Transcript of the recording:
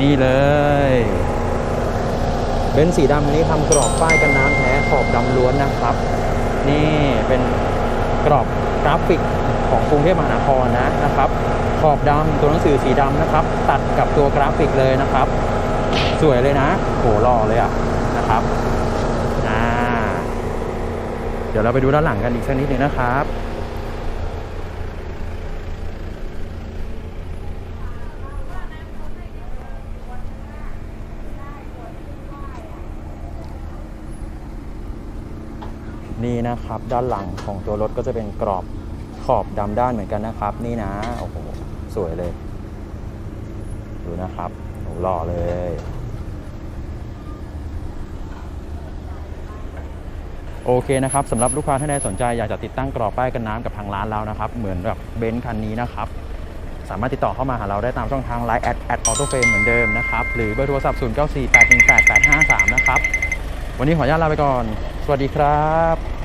นี่เลยเบนซ์สีดำนี้ทำกรอบป้ายกันน้ำแท้ขอบดำล้วนนะครับ นี่เป็นกรอบกราฟิกของกรุงเทพมหานครนะนะครับ ขอบดำตัวหนังสือสีดำนะครับ ตัดกับตัวกราฟิกเลยนะครับ สวยเลยนะโหหล่อเลยอะนะครับเดี๋ยวเราไปดูด้านหลังกันอีกสักนิดหนึงนะครับ นี่นะครับ ด้านหลังของตัวรถก็จะเป็นกรอบขอบดำด้านเหมือนกันนะครับ นี่นะโอ้โหสวยเลย ดูนะครับโอ้หล่อเลย โอเคนะครับสำหรับลูกค้าท่านใดสนใจอยากจะติดตั้งกรอบป้ายกันน้ำกับทางร้านเรานะครับ เหมือนแบบเบนซ์คันนี้นะครับ สามารถติดต่อเข้ามาหาเราได้ตามช่องทาง Line แอดแอดออโต้เฟนเหมือนเดิมนะครับ หรือเบอร์โทรศัพท์0 9 4 8 1 8 8 5 3นะครับ วันนี้ขออนุญาตลาไปก่อน สวัสดีครับ